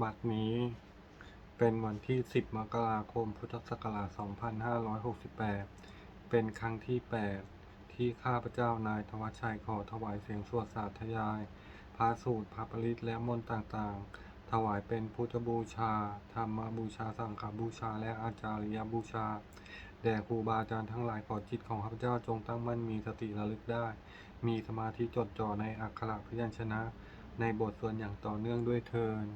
บัดนี้เป็นวันที่ 10 มกราคม พุทธศักราช 2568 เป็นครั้งที่ 8 ที่ข้าพเจ้านายธวัชชัยขอถวายเสียงสวดสาธยายพระสูตรพระปริตและมนต์ต่างๆ ถวายเป็นพุทธบูชา ธรรมบูชา สังฆบูชา และอาจาริยบูชา แด่ครูบาอาจารย์ทั้งหลายขอจิตของข้าพเจ้าจงตั้งมั่นมีสติระลึกได้ มีสมาธิจดจ่อในอักขระพยัญชนะ ในบทสวดอย่างต่อเนื่องด้วยเทิน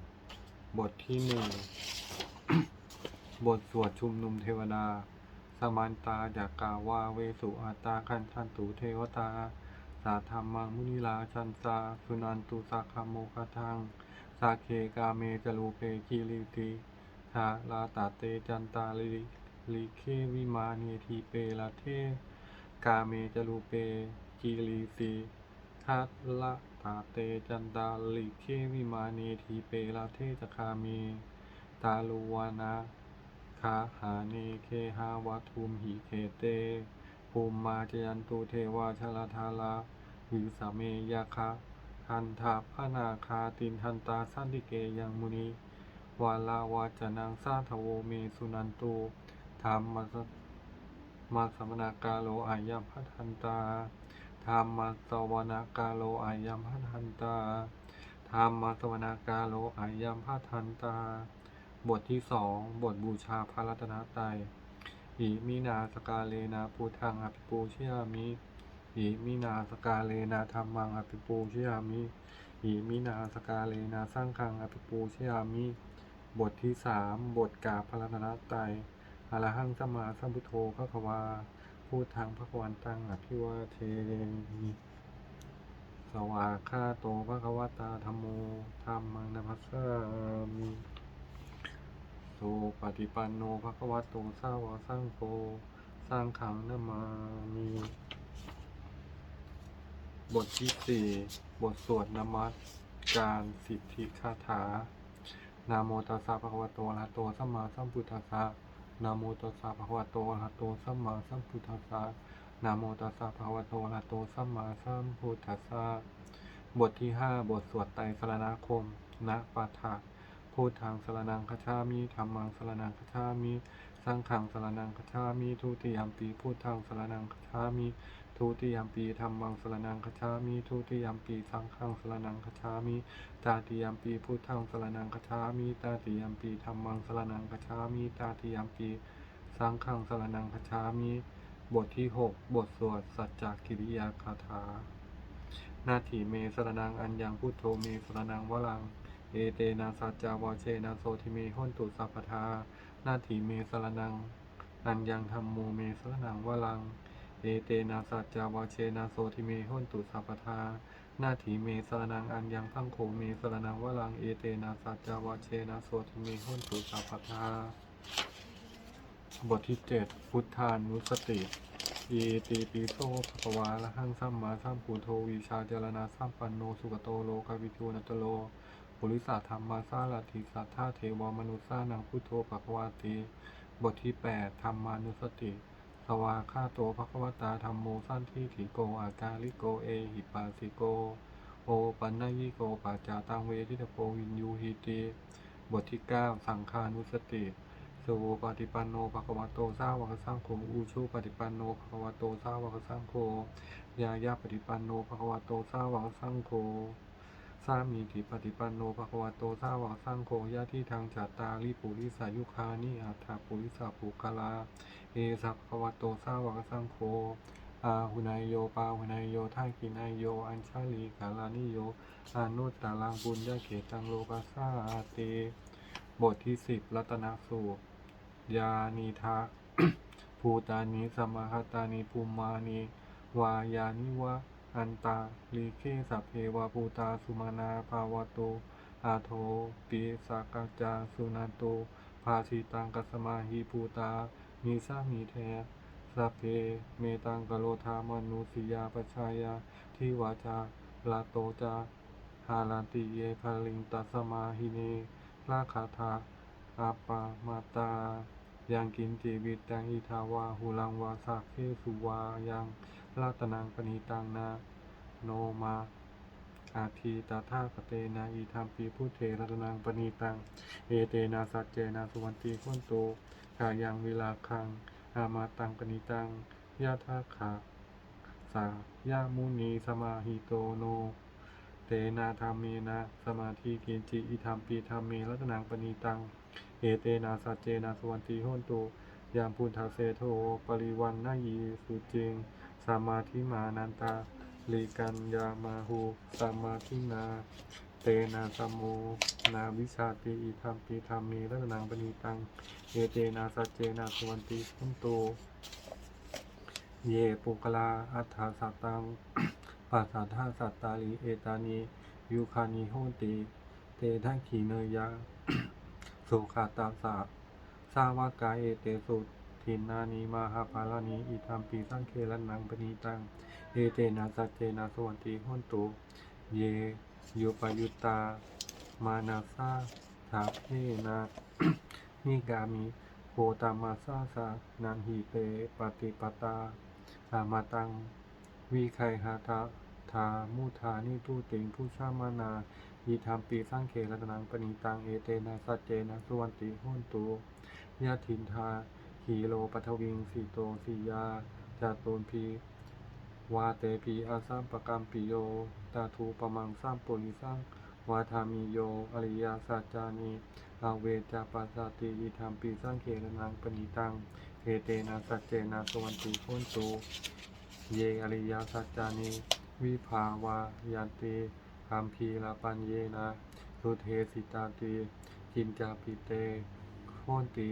บทที่หนึ่ง บทสวดชุมนุมเทวดา สมันตาจากกาวาเวสุอาตาคันทันตุเทวตา สาธรรมังมุนิลาชันสาสุนันตุสักขโมคทัง สาเคกาเมจรูเปกีริติทาลาตาเตจันตาลิลิเควิมาเนทีเปลาเท กาเมจรูเปกีริติ ทัตละตาเตจันตาลิเควิมาเนทีเปลาเทจคาเม ตาลุวานะคาหาเนเคหาวัทุมหิเคเตภูมิมาจยันตุเทวาชลทาลาวิสาเมยาคะทันทาพนาคาตินทันตาสันติเกยังมุนีวาลาวาจนังสาทโวเมสุนันตุธรรมมาสมานากาโลอายัมพัทันตา ธรรมมาสวนากาโลอายัมพัทันตาธรรมมาสวนากาโลอายัมพัทันตา บทที่สองบทบูชาพระรัตนตรัยอิมินาสกาเลนะพุทธังอภิปูชยามิอิมินาสกาเลนะธรรมังอภิปูชยามิอิมินาสกาเลนะสร้างฆังอภิปูชยามิ บทที่สามบทกาพระรัตนตรัยอรหังสัมมาสัมพุทโธพระควา พูดทางพระควันตังอภิวาเทมิสวาคาโตพระควตาธรรมโมธรรมังนัมสสามิสุปฏิปันโนภะควะโตสาวกสังโฆสร้างขังนามามีบทที่สี่บทสวดนมัสการสิทธิคาถานะโมตัสสะภะคะวะโตอะระหะโตสัมมาสัมพุทธัสสะ นะโมตัสสะภะคะวะโตอะระหะโตสัมมาสัมพุทธัสสะนะโมตัสสะภะคะวะโตอะระหะโตสัมมาสัมพุทธัสสะบทที่ห้าบทสวดไตรสรณาคมณปาฐะพูดทางสรนังคชามีธรรมังสรนังคชามี สังขังสรนังคชามีทุติยามปีพูดทางสรนังคชามี ทุติยมปีธรรมังสรนังคชามิทุติยมปีสังขังสรนังคชามิตาติยมปีพูดทางสรนังคชามิตาติยมปีธรรมังสรนังคชามิตาติยมปีสังขังสรนังคชามิบทที่หกบทสวดสัจจกิริยาคาถานาทีเมสรนังอัญญังพุทโธเมสรนังวลัง เอเตนะสัจจาวเชนะโสทิเมหุนตุสัพพทานาทีเมสรนังอัญญังธรรมโมเมสรนังวลัง เอเตนะสัจจาวาเชนะโสทิเมหุนตุสัพพทานาทีเมสรนังอัญญังพังโฆเมสรนังวลังเอเตนะสัจจาวาเชนะโสทิเมหุนตุสัพพทาบทที่เจ็ดพุทธานุสติอีติปิโสภะคะวาละหังสัมมาสัมพุทโธวิชาเจรณาสัมปันโนสุขโตโลกวิทูนัตโลปุริสาธรรมาสาลัทธิสัทธาเทวมนุษสานังพุทโธภควาติ บทที่8ธรรมานุสติ สวาคาโตภควตาธรรมโมสั้นทิถิโกอากาลิโกเอหิปัสสิโก โอปันนยิโกปัจจาตังเวทิตโพวินยูหิติบทที่ 9 สังฆานุสติสโวปฏิปันโนภควโตสาวกสังโฆอูชูปฏิปันโนภควโตสาวกสังโฆยายาปฏิปันโนภควโตสาวกสังโฆ สามีทิปฏิปันโนภควโตสาวกสังโฆยะที่ทางจัตตาลิปุริสายุคานิอัฏฐปุริสาปุกลา เอสัพควโตสาวกสังโฆอาหุนายโยปาหุนายโยท่ากินายโย อัญชาลีกาลานิโยอานุตตาลังบุญญาเขตังโลกัสสาเตบทที่สิบรัตนสูตรยานิทะภูตานิสมหตานิภูมานิวายานิวะ อันตาลีเคสัพเพวาภูตาสุมานาภาวโตอาโทปิสากาจาสุนันโตภาสิตังกัสมาหิภูตามีสามีแท้สัพเพเมตังกโลธามนุสิยาปชายาที่วาจาลาโตจาหาลันติเยภลิงตัสมาหิเนลาคาธาอาปามาตายังกินจิวิตตังอิทาวาหุลังวาสักเคสุวายัง รัตนังปณิตังนา โนมาอาทีตถาคเตนะอีธรรมปีพุทเทรัตนังปณีตัง เอเตนะสัจเจนะสุวันติพุนโตกายังวิลาคัง อามาตังปณีตังยะทาขาสายามุนีสมาหิโตโน เตนะธรรมเมนะสมาธิกินจิอิธรรมปีธรรมเมรัตนังปณีตัง เอเตนะสัจเจนะสุวันติโหนโตยามพุทธาเสโทปริวันนายีสุจิง สมาธิมานันตาลิกัญญามาหูสมาธินา เตนะสัมโมนาวิชาติอิธรรมปีธรรมเมรัตนังปณีตัง เอเตนะสัจเจนะสุวันติโหนตุเยปุกลาอัฏฐาสัตตังปัสสัทธาสัตตาลีเอตานียุคานิโหติ เตทังขีเนยยะสุขาตาสะสาวากาเอเตสุ ทินนานีมาหาภาลานีอิธรรมปีสังเคลันนังปณีตัง เอเตนะสัจเจนะสวันติโหนตุเยโยปยุตตามานาซาสาเพนะนิกามิโพตามาซาสานันหิเตปฏิปตาอามาตังวีไคหาทาทามุทานิทุติงผู้ชามานายีธรรมปีสร้างเขรัตนังปณิตังเอเตนะสัจเจนะสุวันติโหนตุยะถินทา ขีโลปัทวิงสีโตสียาจาตูนพีวาเตพีอาสัมปะกรรมปิโย ตาทูปมังสัมปุริสังวาทามิโย อริยาสัจจานิอาเวจาปัสสติยีธรรมปีสร้างเขรนังปณิตังเอเตนะสัจเจนะสวันติโหนตุเยอริยาสัจจานิวิภาวายันติคัมพีลาปัญเยนะสุเทสิตาติกินจาปิเตโหนติ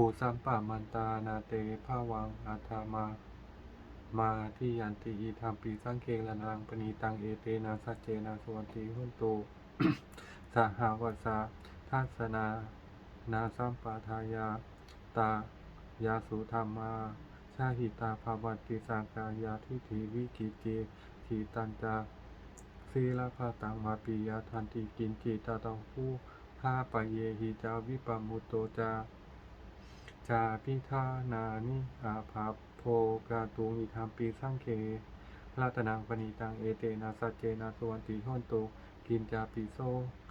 ภูสัมปามันตานาเตภาวังอาธามา มาที่ยันติอิธรรมปีสังเคลันังปณีตังเอเตนะสัจเจนะสวันติโหนตุสหวัสสะทัสนานาสัมปาทายา ตายาสุธรรมาชาหิตาภาวัติสังกายาทิฏฐิวิกิเจทีตันจาศีลพาตังมาปิยาทันติกินจิตาตังผู้ห้าปะเยหิจาวิปมุตโตจา จาพิธานานิอาภาโพกาตุงอิธรรมปีสังเครัตนังปณิตังเอเตนะสัจเจนะสวันติโหนตุกินจาปิโซ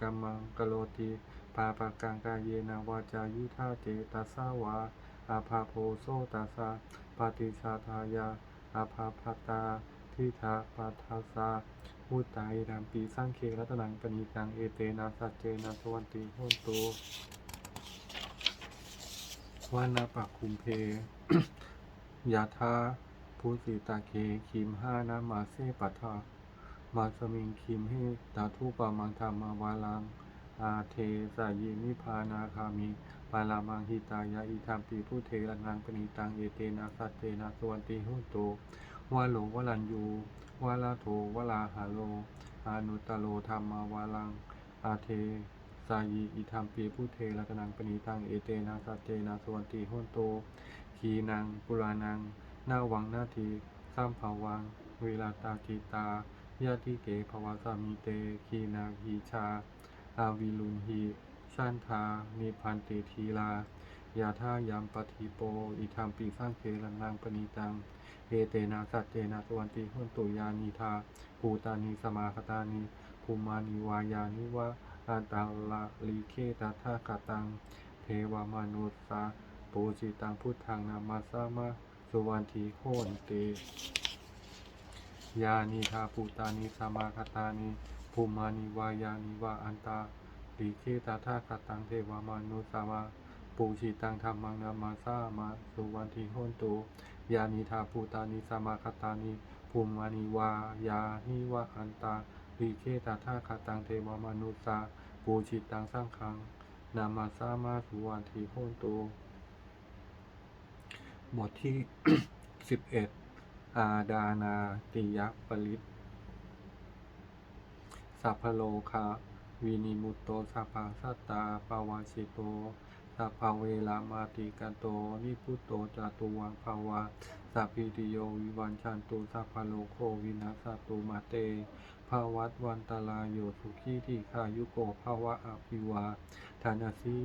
กัมมังกะโลติปาปะกังกายเยนาวาจายุทาเจตัสาวาอาภาโพโซตัสสะปฏิชาทายาอาภาพตาทิทาปัทาสามุตตาอิรัมปีสร้างเครัตนังปณีตังเอเตนะสัจเจนะสวันติโหนตุ วานาปักคุมเพยาธาภูสิตาเคคิมห้านามาเซปัทามาสมิงคิมให้ตาทุปามังธรรมาวาลัง อาเทสายินิพานาคามิปาลามังหิตายาอิธรรมปีผู้เทระนังปณิตังเอเตนะสัตเตนะสวันติโหนโตวาโลวลันยูวาลาโทวลาหาโลอานุตตโลธรรมาวาลัง อาเท สายิอิธรรมปีผู้เทระนังปณิตังเอเตนะสัตเตนะสวันติโหนโต ขีนังปุรานังหน้าวังหน้าทีสัมภาวัง เวลาตากีตายาติเกภวาสามิเต ขีนาหีชา อาวิลุนหีชันทานิพันเตทีลายาท่ายามปฏิโป อิธรรมปีสร้างเคลันนางปณีตังเอเตนะสัจเจนะสวันติหุนตุยานิทาปูตานิสมาคตานิภูมานิวายานิวะ อันตาลาลีเคตาทากตัง เทวามนุสสาปูจิตังพุทธังนามาสามะสุวันทีโหนเตยานิทาปูตานิสมาคตานิภูมานิวายานิวะอันตาลีเคตาทากตังเทวามานุสาวาปูชิตังธรรมังนามาสามาสุวันทีโหนตุยานิทาปูตานิสมาคตานิภูมานิวายานิวะอันตา ลีเคตาทากตังเทวมานุสาปูชิตังสร้างคัง นามาสามาสุวันทีโหนตุบทที่สิบเอ็ดอาดานาติยปริตสัพพโลคาวินิมุตโตสัพพาสัตตาปาวาชิโตสัพพเวลามาติกันโต นิพุตโตจตุวังภาวาสัพพิติโยวิวันชันตุสัพพโลโควินาสตุมาเต ภาวัตวันตลายโยสุขีที่ขายุโกภาวะอภิวาทานาสี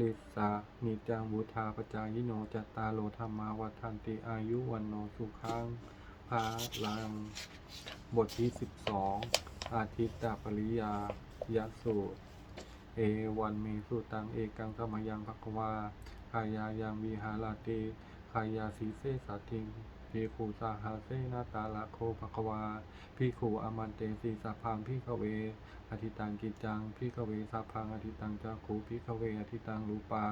ลิสานิจังบุธาปจายโนจัตตาโลธรรมาวัฏันติอายุวันโนสุขังพาลัง บทที่สิบสองอาทิตตปริยายสูตร เอวันเมสุตังเอกังธรรมยังภควาคายายังวิหารติคายาสีเสสาทิง พีขูสาหาเสนาตาละโคภควาพีขูอมันเตสีสาพังพิขเว อธิตังกิจจังพิขเวสาพังอธิตังจักขูพิขเว อธิตังรูปา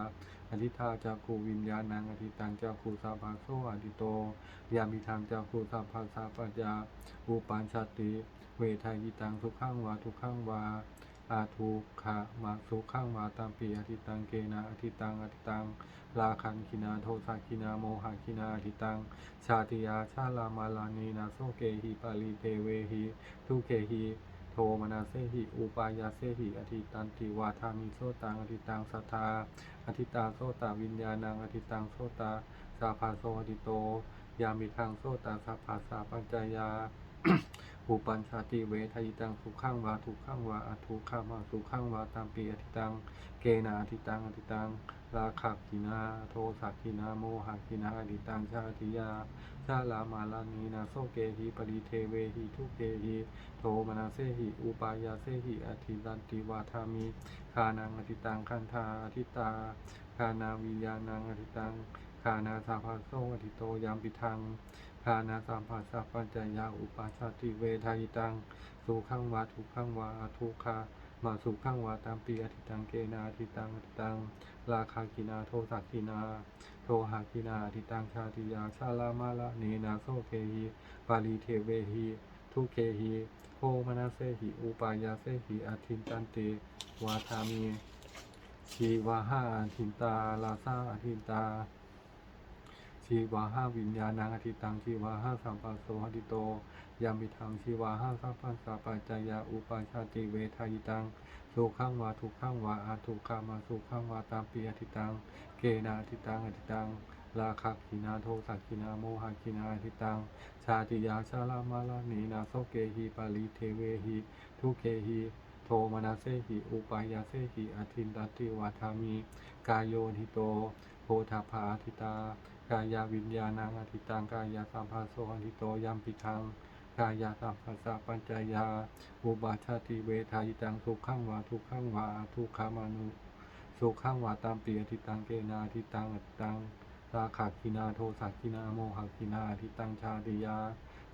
อธิธาจักขูวิญญาณังอธิตังจักขูสาภาโซอธิโต ยามิทางจักขูสาภาสาปัญญาอุปันชาติ เวทายตังทุกขังวาทุกขังวาาทุกขะมาสุขังวาตามปีอธิตังเกนะอธิตังอธิตังลาคันคินาโทสะคินาโมหะคินาอธิตัง ชาติยาชาลามาลานีนาโซเกหิปาลีเตเวหิทุเกหิโทมนาเซหิ อุปายาเซหิ อธิตันติวาทามิโซตัง อธิตังสัทธา อธิตาโซตาวิญญาณัง อธิตังโซตา สาภาโซอธิโต ยามิทางโซตาสัพาสาปัญจายา อุปันชาติเวทายตังสุขังวาทุขังวาอทุกขามาสุขังวาตามปีอธิตัง เกนาอธิตังอธิตัง ราคักขินาโทสักขินาโมหะขินาอธิตังชาติยา ชาลามาลานีนาโซเกหิปริเทเวหิทุเกหิโทมนาเซหิอุปายาเซหิอธิตันติวาทามิคานังอธิตังคันธาอธิตาคานาวิญญาณังอธิตังคานาสาภาโซอธิโตยามปิทัง คานาสัมปัสสะปัญจยาอุปาชาติเวทายตังสุขังวาทุขังวาทุกขามาสุขังวาตามปีอธิตังเกนาอธิตังอธิตังราคากินาโทสักกินา โทหากินาอธิตังชาติยาชาลามาละเนนาโซเกหิปาลีเทเวหิทุเกหิโพมนาเซหิอุปายาเซหิอาทินตันติวาทามีชีวาหาอาทินตาลาซาอาทินตา ชีวาห้าวิญญาณังอธิตังชีวาห้าสัมปัสโสหติโตยามิทังชีวาห้าสัพพัสสะปัจจายาอุปาชาติเวทายตังสุขังวาทุกขังวาอาทุกขามาสุขังวาตามปีอธิตัง เกนาอธิตังอธิตังราคักขินาโทสักขินาโมหะขินาอธิตัง ชาติยาชาลามาลานีนาโซเกหิปาลีเทเวหิทุเกหิโทมนาเซหิอุปายาเซหิอาทินตตติวาทามิกายโยนิโตโพธาภาอธิตา กายาวิญญาณังอธิตังกายาสัมภาโสอธิโตยัมปิทังกายาสัมภาสะปัญจายาอุบาชาติเวทายตังสุขังวาทุกขังวาทุกขามานุสุขังวาตามปีอธิตังเกนาอธิตังอตังราขาคินาโทสักินาโมหคินาอธิตังชาติยา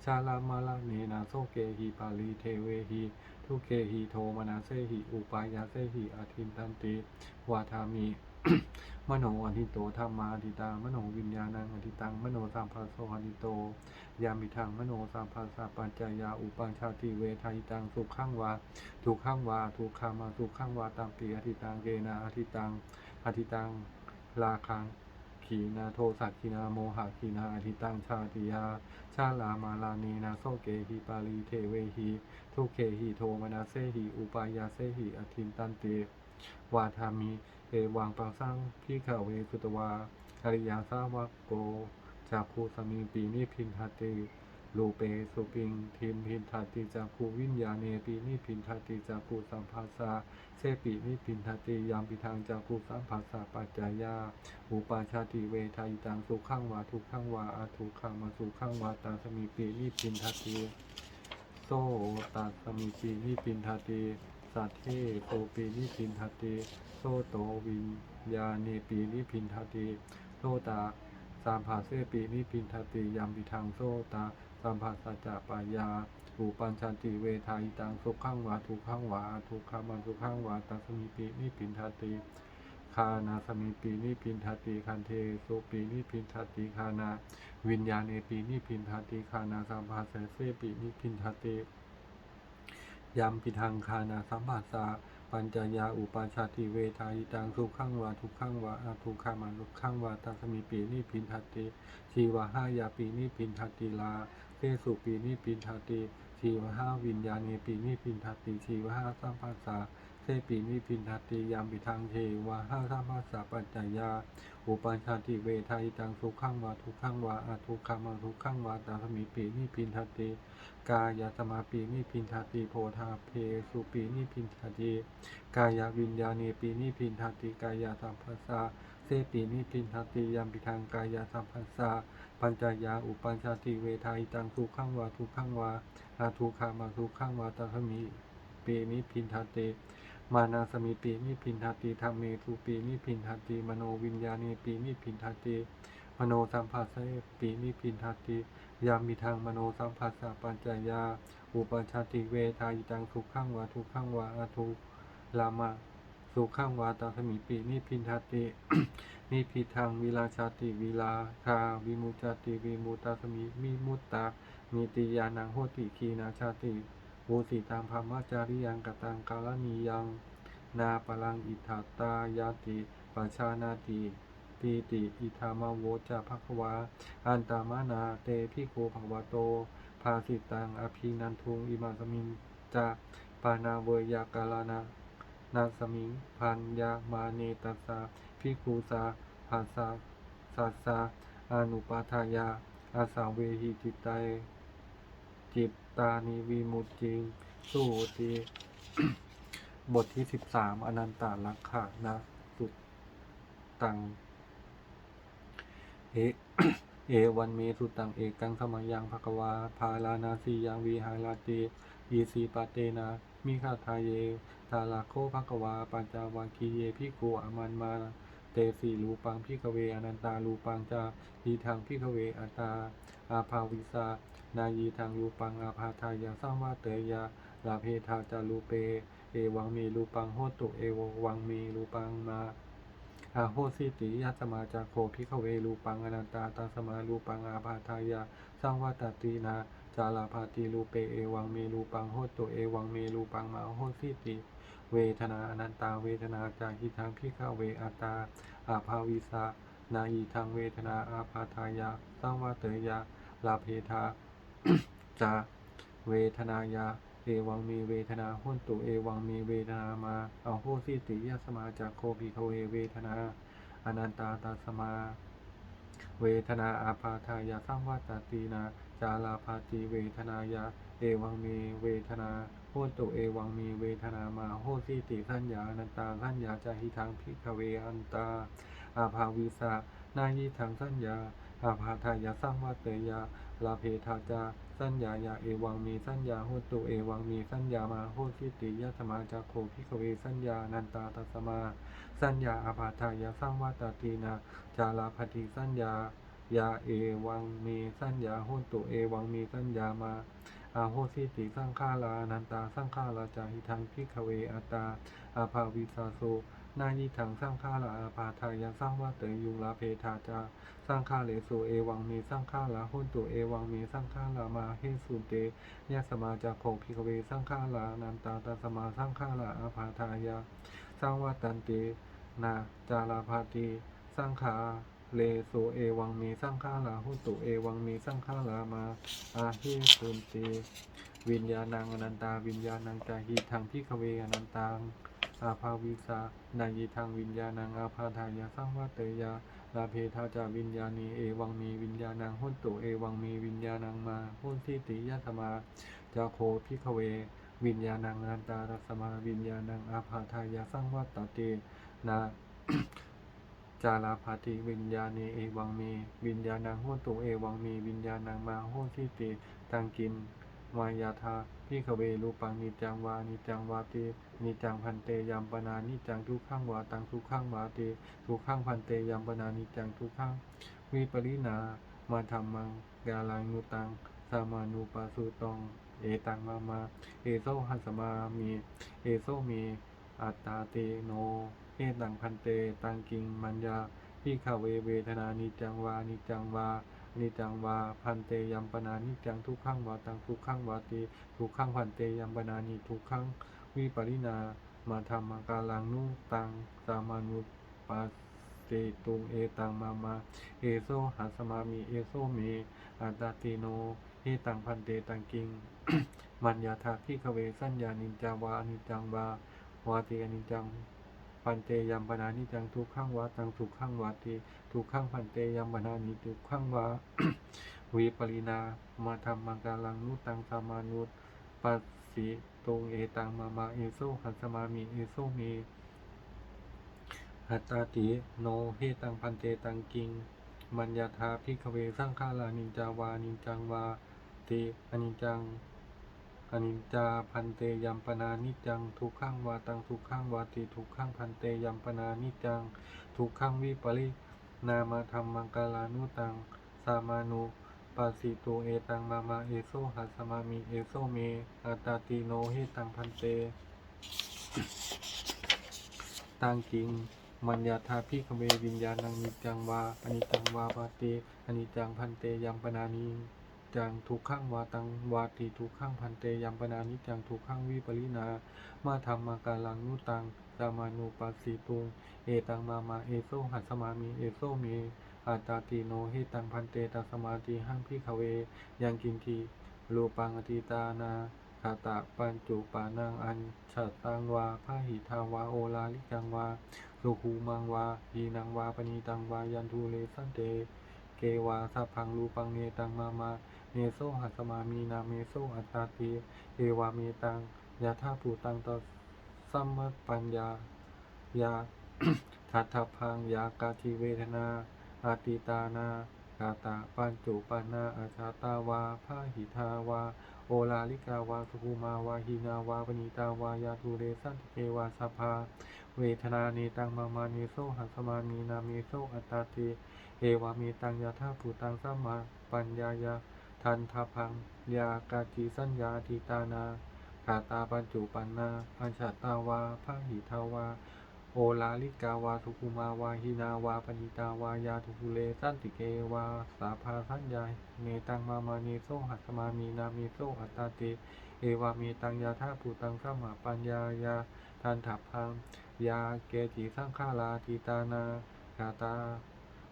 ชาลามาลาเนนาโซเกหิปาลีเทเวหิทุเกหิโทมนาเซหิอุปายาเซหิอาทินตันติวาทามิ มโนอธิโตธรรมาอธิตามโนวิญญาณังอธิตังมโนสัมภาโสอธิโต ยามิทังมโนสัมภาสะปัญจายาอุปัญชาติเวทายตังสุขังวาทุกขังวาทุกขามาสุขังวาตามปีอธิตังเกนาอธิตังอธิตังราคังขีนาโทสักขีนาโมหะขีนาอธิตังชาติยา ชาลามาลานีนาโซเกหิปาลีเทเวหิทุเคหิโทมนาเซหิอุปายาเซหิอทินตันเตวาทามิ เอวังปังสังพิขเวสุตวาอริยาสาวกโก จากภูสมิงปีนิพินทติลูเปสุปิงทิมพินทติจากภูวิญญาเนปีนิพินทติจากภูสัมภาสาเซปีนิพินทติยามปิทางจากภูสัมภาสาปัจจายาอุปาชาติเวทายตังสุขังวาทุกขังวาอาทุกขังมาสุขังวาตาสมีปีนิพินทติโซตัสมิปีนิพินทติสัทเทโตปีนิพินทติ โซโตวิญญาเนปีนิพินทติโซตาสามภาเสปีนิพินทติยามปิทังโซตาสามภาสัจจปายาอุปัญชันติเวทายตังสุขังวาทุกขังวาทุกขามันสุขังวาตัสมิปีนิพินทติคานาสมิปีนิพินทติคันเทสุปีนิพินทติคานา วิญญาณเนปีนิพินทติคานาสัมภาเสเสปีนิพินทติยามปิทังคานาสัมภาสา ปัญจยาอุปาชาติเวทายตังสุขังวาทุกขังวาอาทุกขามาทุกขังวาตัสมีปีนิพินทติชีวะห้ายาปีนิพินทติลาเทสุปีนิพินทติชีวะห้าวิญญาณีปีนิพินทติชีวะห้าสัมภาษา เทปีนิพินทติยามปิทังเทวะห้าสัมภาสาปัญจยาอุปัญชาติเวทายตังสุขังวาทุกขังวาอาทุกขามาทุกขังวาตาสมิปีนิพินทติกายสมาปีนิพินทติโพธาเพสุปีนิพินทติกายวิญญาณีปีนิพินทติกายสัมภาสะเสปีนิพินทติยามปิทางกายาสัมพัสสะปัญจายา อุปัญชาติเวทายตังทุกขังวาทุกขังวาอาทุกขามาทุกขังวาตถมิปีนิพินทติ มานาสมิปีนิพินทติธรรมเมทุปีนิพินทติมโนวิญญาณีปีนิพินทติมโนสัมผัสสปีนิพินทติยามีทางมโนสัมผัสสะปัญจายา อุปัชาติเวทายตังทุขังวาทุขังวาอาทุลามาสุขังวาตาสมิปีนิพินทตินิพิทังวิลาชาติวิลาคาวิมุจติวิมุตตาสมิมิมุตตามีติยานังโหติคีนาชาติ โวติตามภามจาริยังกตังกาลนียังนาปลังอิทาตายาติปัชานาติปีติอิธามาโวจะภควา อันตามานาเตพิโกภควโต ภาสิตังอภินันทุงอิมาสมิงจะปานาเวยากาลานานาสมิงพันยามาเนตัสสะพิคูสาภาสาสัสสะอนุปาทายาอาสาเวหิจิตไตจิต ตานิวิมุจิงสูตีบทที่สิบสามอนันตาลักขะนะสุดตังเอเอวันเมสุตังเอกังสมัยยังภควาภาลานาสียังวิหารติยีสีปาเตนะมิคาทาเยทาลาโคภควาปัญจาวังคีเยพิโกอามันมา เตสีรูปังพิกเวอนันตารูปังจายีทางพิกเวอัตาอาภาวิสานายีทางรูปังอาภาทายาสังว่าเตยาลาเพทาจารูเป เอวังมีรูปังโหตุเอวังมีรูปังมาอาโหสิติยัสมาจาโคพิขเวรูปังอนันตาตาสมารูปังอาภาทายาสร้างวัตตินาจาลาภาติรูเปเอวังเมรูปังโหตุเอวังเมรูปังมาโหสิติ เวทนาอนันตาเวทนาจาหิทางพิขเวอัตาอาภาวิสานายีทางเวทนาอาภาทายาสร้างวัตเตยาลาเพทาจาเวทนายา เอวังมีเวทนาหุนตุเอวังมีเวทนามาเอาโหสิติยสมาจากโคภิกขเวเวทนาอนันตาตาสมา เวทนาอาพาทายาสังวัตตีนา จาลาภาติเวทนายา เอวังมีเวทนา โหตุเอวังมีเวทนามาโหสิติสัญญาอนันตาสัญญาจาหิทังพิกเวอันตา อาภาวิสานายิทังสัญญาอาภาทายาสังวัตเตยาลาเพทาจาสัญญายาเอวังมีสัญญาโหตุเอวังมีสัญญามาโหสิติยัสมาจาโคพิกเวสัญญานันตาตัสมา สัญญาอาภาทายาสังวัตตีนาจาลาภติสัญญายาเอวังมีสัญญาโหตุเอวังมีสัญญามา อาโหสิติสังฆาลานันตาสังฆาลาจาหิทังพิกเวอัตตาอาภาวิสาโสนายิทังสังฆาลาอาภาทายาสังวัตเตยุงลาเพทาจาสังฆาเลสุเอวังมีสังฆาลาหุนตุเอวังมีสังฆาลามาเฮสุเตยะสมาจาโคพิกเวสังฆาลานันตาตาสมาสังฆาลาอาภาทายาสังวัตันตินาจาลาภาติสังขา เลสุเอวังมีสังฆาลาหุนตุเอวังมีสังฆาลามาอาเฮสุเตวิญญาณังอนันตา วิญญาณังจาหิทังพิกเวอนันตังอาภาวิสานายิทางวิญญาณังอาภาทายาสังวัตเตยาลาเพทาจาวิญญาณีเอวังมีวิญญาณังหุนตุเอวังมีวิญญาณังมาหุนทิติยัสมาจาโคพิขเว วิญญาณังอันตารัสมาวิญญาณังอาภาทายาสังวัตเตนา จาลาภาติวิญญาณีเอวังมีวิญญาณังหุนตุเอวังมีวิญญาณังมาหุนทิติตังกินมายาธาพิขเวรูปังนิจังวานิจังวาตินิจังพันเตยัมปนานิจังทุกขังวาตังทุกขังวาติทุกขังพันเตยัมปนานิจังทุกขังวิปรินามาธรรมังกาลังนุตังสามานุปัสสุตองเอตังมามา เอโซหัสมามี เอโซมีอัตตาเตโน เอตังพันเต ตังกิงมัญญาพิขเวเวทนานิจังวานิจังวานิจังวาพันเตยัมปนานิจังทุกขังวาตังทุกขังวาติทุกขังพันเตยัมปนานิทุกขังวิปรินามาธรรมกาลังนุตังสามานุปัสเตตุงเอตังมามาเอโซหัสมามีเอโซมีอัตติโนเอตังพันเตตังกิง มัญญาทาพิขเวสัญญานิจจาวานิจังวาวาติอนิจัง ปันเตยัมปนานิจังทุกขังวาตังทุกขังวาติทุกขังพันเตยัมปนานิทุกขังวาวิปรินามาธรรมังกาลังนุตังสามานุตปัสสิตุงเอตังมามาเอโซหันสมามีเอโซมีหัตตาติโนเฮตังพันเตตังกิง มัญญาธาพิกเวสังฆาลานินจาวานินจังวาติอนิจจัง อนิจจาพันเตยัมปนานิจัง ทุกขังวาตังทุกขังวาติทุกขังพันเตยัมปนานิจัง ทุกขังวิปรินามธรรมังกาลานุตัง สามานุปัสสิตุเอตังมามาเอโซหัสมามิเอโซเมอัตตาติโนเฮตังพันเตตังกิงมัญญาธาพิกเววิญญาณังนิจังวาอนิจังวาปาติอนิจจังพันเตยัมปนานิ จังทุกขังวาตังวาติทุกขังพันเตยัมปนานิจังทุกขังวิปรินามาธรรมากาลังนุตังสามานุปัสสิตุงเอตังมามาเอโซหัสมามีเอโซเมอาตาติโนเฮตังพันเตตัสมาติหังพิกเว ยังกินทีรูปังอติตานาคาตะปัญจุปานังอัญชัตตังวาพาหิทาวาโอลาลิกังวาสุขูมังวาหีนังวาปณีตังวายันทูเลสันเต เกวาสัพพังรูปังเนตังมามา เนโซหัสมามีนาเมโซอัตตาติเอวาเมตังยาธาภูตังตสัมมปัญญายาทัตถพังยากาทิเวทนาอาติตานากาตาปัญจุปานาอาชาตาวาพาหิทาวา โอลาลิกาวาสุภูมาวาหินาวาปณีตาวายาทูเรสันเกวาสภา เวทนาเนตังมามาเนโซหัสมามีนาเมโซอัตตาติเอวามีตังยาธาภูตังสัมมาปัญญายา ทันทพังยากาจิสัญญาทิตานาคาตาปัญจุปันนาอัญชาตาวาพาหิทาวา โอลาลิกาวาสุคุมาวาหินาวาปณิตาวายาทุคุเลสันติเกวา สาภาสัญญาเนตังมามาเนโซหัสมามีนาเมโซอัตตาติเอวามีตังยาธาภูตังสัมมาปัญญายาทันทพังยาเกจิสังฆาลาทิตานาคาตา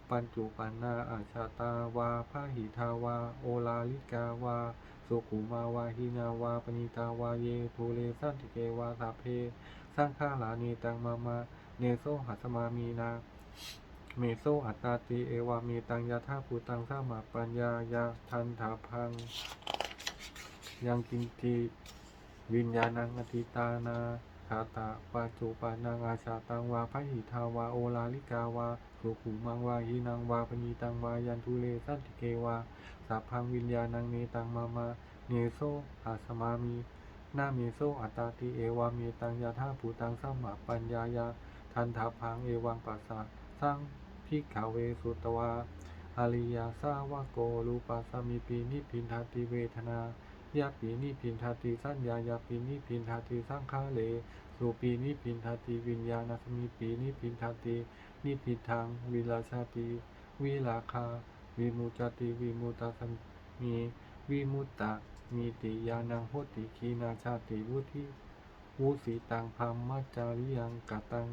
ปัญจุปันนาอาชาตาวาพาหิทาวา โอลาลิกาวาสุขุมาวาหินาวาปณิตาวาเยทูเลสันติเกวาสาเพสังฆาลานีตังมามา เนโซหัสมามีนา เมโซอัตตาติเอวามีตังยาธาภูตังสามาปัญญายาทันถาพัง ยังกินติวิญญาณังอติตานาคาตาปาจุปานังอาชาตังวาพระหิทาวา โอลาลิกาวา สุขุมังวาหินังวาปณีตังวายันทุเลสันติเกวาสัพพังวิญญาณังเนตังมามาเนโซอาสมามีนาเมโซอัตตาติเอวามีตังยาธาภูตังสัมมาปัญญายาทันถาพังเอวังปัสสะสร้างพิกขเวสุตวาอาริยาสาวะโกรูปัสสมิปีนิพินทาติเวทนายาปีนิพินทาติสัญญายาปีนิพินทาติสังขาเล สุปีนิพินทาติวิญญาณสมิปีนิพินทาตินิพิทังวิลาชาติวิลาคาวิมุจติวิมุตตมีวิมุตตะมีติยานังโหติคีนาชาติวุธิวุสีตังพัมมัจจาริยังกตัง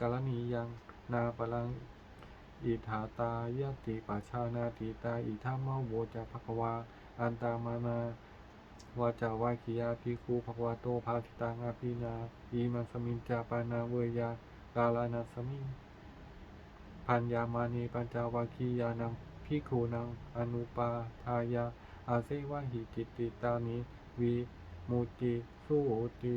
กาลนียังนาปลังอิธาตายติปัชานาติตาอิทัมมะโวจะภควา อันตามานา วาจาวากิยาพิคูภควาโตภาติตังอาพินาอีมังสมินจาปานาเวยาลาลานาสมิพัญญามานีปัญจาวาคียานังพิคูนัง อนุปาทายาอาเซวะหิจิตติตานิวีมูติสูติ